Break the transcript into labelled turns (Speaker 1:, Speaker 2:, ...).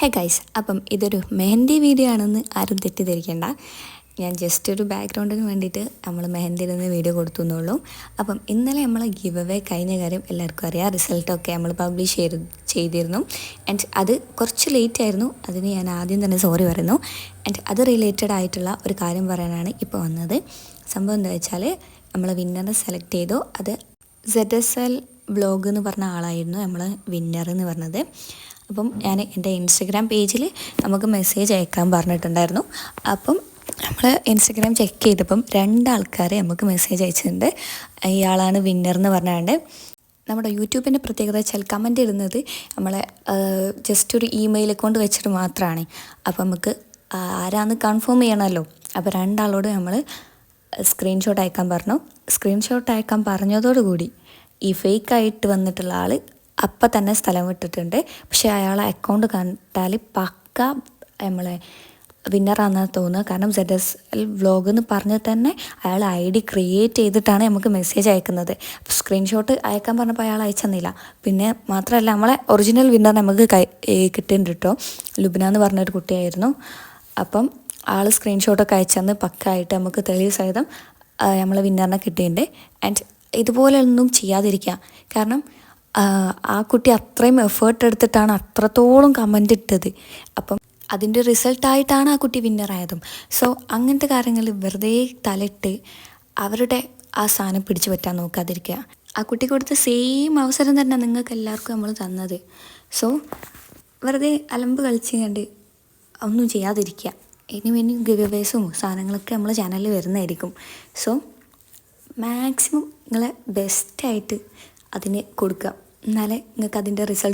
Speaker 1: Hey guys അപ്പം ഇതൊരു mehndi video ആണെന്ന് ആരും തെറ്റിദ്ധരിക്കേണ്ട. ഞാൻ ജസ്റ്റ് ഒരു ബാക്ക്ഗ്രൗണ്ടിന് വേണ്ടിയിട്ട് നമ്മൾ മെഹന്തിയിൽ നിന്ന് വീഡിയോ കൊടുത്തു എന്നുള്ളൂ അപ്പം ഇന്നലെ നമ്മൾ ഗിവ് അവേ കഴിഞ്ഞ കാര്യം എല്ലാവർക്കും അറിയാം. റിസൾട്ടൊക്കെ നമ്മൾ പബ്ലിഷ് ചെയ്ത് ചെയ്തിരുന്നു. ആൻഡ് അത് കുറച്ച് ലേറ്റ് ആയിരുന്നു. അതിന് ഞാൻ ആദ്യം തന്നെ സോറി പറയുന്നു. ആൻഡ് അത് റിലേറ്റഡ് ആയിട്ടുള്ള ഒരു കാര്യം പറയാനാണ് ഇപ്പോൾ വന്നത്. സംഭവം എന്താ വെച്ചാൽ നമ്മൾ വിന്നറെ സെലക്ട് ചെയ്തു. അത് സെഡ് എസ് എൽ ബ്ലോഗ് എന്ന് പറഞ്ഞ ആളായിരുന്നു നമ്മൾ വിന്നർ എന്ന് പറഞ്ഞത്. അപ്പം ഞാൻ എന്റെ ഇൻസ്റ്റഗ്രാം പേജിൽ നമുക്ക് മെസ്സേജ് അയക്കാൻ പറഞ്ഞിട്ടുണ്ടായിരുന്നു. അപ്പം നമ്മൾ ഇൻസ്റ്റഗ്രാം ചെക്ക് ചെയ്തപ്പം രണ്ടാൾക്കാർ നമുക്ക് മെസ്സേജ് അയച്ചിട്ടുണ്ട്. ഇയാളാണ് വിന്നർ എന്ന് പറഞ്ഞാണ്ട്. നമ്മുടെ യൂട്യൂബിന്റെ പ്രത്യേകത വെച്ചാൽ കമന്റ് ഇടുന്നത് നമ്മളെ ജസ്റ്റ് ഒരു ഇമെയിൽ അക്കൗണ്ട് വെച്ചിട്ട് മാത്രമാണ് അപ്പം നമുക്ക് ആരാന്ന് കൺഫേം ചെയ്യണമല്ലോ അപ്പോൾ രണ്ടാളോട് നമ്മൾ സ്ക്രീൻഷോട്ട് അയക്കാൻ പറഞ്ഞു. സ്ക്രീൻഷോട്ട് അയക്കാൻ പറഞ്ഞതോടുകൂടി ഈ ഫേക്കായിട്ട് വന്നിട്ടുള്ള ആൾ അപ്പം തന്നെ സ്ഥലം വിട്ടിട്ടുണ്ട്. പക്ഷേ അയാളെ അക്കൗണ്ട് കണ്ടാൽ പക്ക നമ്മളെ വിന്നറാണെന്ന് തോന്നുക. കാരണം സെഡ് എസ് എൽ വ്ലോഗ് എന്ന് പറഞ്ഞ് തന്നെ അയാൾ ഐ ഡി ക്രിയേറ്റ് ചെയ്തിട്ടാണ് നമുക്ക് മെസ്സേജ് അയക്കുന്നത്. സ്ക്രീൻഷോട്ട് അയക്കാൻ പറഞ്ഞപ്പോൾ അയാൾ അയച്ചെന്നില്ല. പിന്നെ മാത്രമല്ല നമ്മളെ ഒറിജിനൽ വിന്നർ നമുക്ക് കൈ കിട്ടിയിട്ടുണ്ട് കേട്ടോ. ലുബിന എന്ന് പറഞ്ഞൊരു കുട്ടിയായിരുന്നു. അപ്പം ആൾ സ്ക്രീൻഷോട്ടൊക്കെ അയച്ചെന്ന് പക്കായിട്ട് നമുക്ക് തെളിവ് സഹിതം നമ്മളെ വിന്നറിനെ കിട്ടിയിട്ടുണ്ട്. ആൻഡ് ഇതുപോലെയൊന്നും ചെയ്യാതിരിക്കുക. കാരണം ആ കുട്ടി അത്രയും എഫേർട്ട് എടുത്തിട്ടാണ് അത്രത്തോളം കമന്റ് ഇട്ടത്. അപ്പം അതിന്റെ റിസൾട്ടായിട്ടാണ് ആ കുട്ടി വിന്നറായതും സോ അങ്ങനത്തെ കാര്യങ്ങൾ വെറുതെ തലയിട്ട് അവരുടെ ആ സാധനം പിടിച്ചു പറ്റാൻ നോക്കാതിരിക്കുക. ആ കുട്ടി കൊടുത്ത സെയിം അവസരം തന്നെ നിങ്ങൾക്ക് എല്ലാവർക്കും നമ്മൾ തന്നത്. സോ വെറുതെ അലമ്പ് കളിച്ച് കണ്ട് ഒന്നും ചെയ്യാതിരിക്കുക. ഇനി ഇനി ഗിവേസും സാധനങ്ങളൊക്കെ നമ്മൾ ചാനലിൽ വരുന്നതായിരിക്കും. സോ മാക്സിമം നിങ്ങളെ ബെസ്റ്റായിട്ട് അതിന് കൊടുക്കുക. എന്നാലേ നിങ്ങൾക്ക് അതിന്റെ റിസൾട്ട്